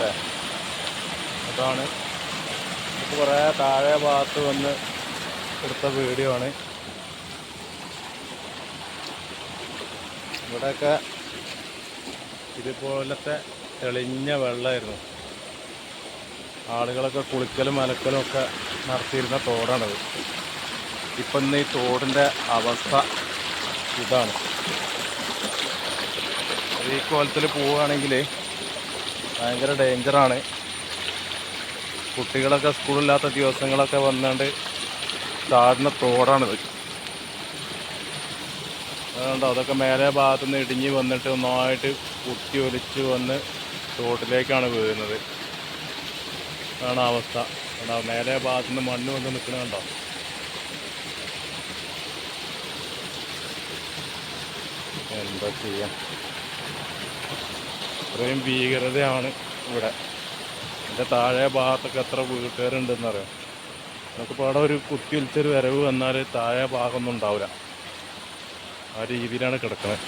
അല്ലേ? അതാണ്. ഇത് കുറേ താഴെ ഭാഗത്ത് വന്ന് എടുത്ത വീഡിയോ ആണ്. ഇവിടെയൊക്കെ ഇതുപോലത്തെ തെളിഞ്ഞ വെള്ളമായിരുന്നു ആളുകളൊക്കെ കുളിക്കലും അലക്കലും ഒക്കെ നടത്തിയിരുന്ന തോടാണത് ഇപ്പം ഇന്ന് ഈ തോടിന്റെ അവസ്ഥ ഇതാണ്. ഈ കോലത്തിൽ പോവുകയാണെങ്കിൽ ഭയങ്കര ഡേഞ്ചറാണ്. കുട്ടികളൊക്കെ സ്കൂളില്ലാത്ത ദിവസങ്ങളൊക്കെ വന്നുകൊണ്ട് ചാടുന്ന തോടാണിത്. അതുകൊണ്ട് അതൊക്കെ മേലെ ഭാഗത്തു നിന്ന് ഇടിഞ്ഞ് വന്നിട്ട് ഒന്നായിട്ട് കുത്തി ഒലിച്ച് വന്ന് തോട്ടിലേക്കാണ് വീഴുന്നത്. അതാണ് അവസ്ഥ. കണ്ടോ മേലെ ഭാഗത്തു നിന്ന് മണ്ണ് വന്ന് നിൽക്കണുണ്ടോ എന്താ ചെയ്യാൻ ഇത്രയും ഭീകരതയാണ് ഇവിടെ. എന്റെ താഴെ ഭാഗത്തൊക്കെ എത്ര വീട്ടുകാരുണ്ടെന്നറിയാം? നമുക്ക് അവിടെ ഒരു കുത്തി ഒലിച്ചൊരു വരവ് വന്നാൽ താഴെ ഭാഗമൊന്നും ഉണ്ടാവില്ല. ആ രീതിയിലാണ് കിടക്കുന്നത്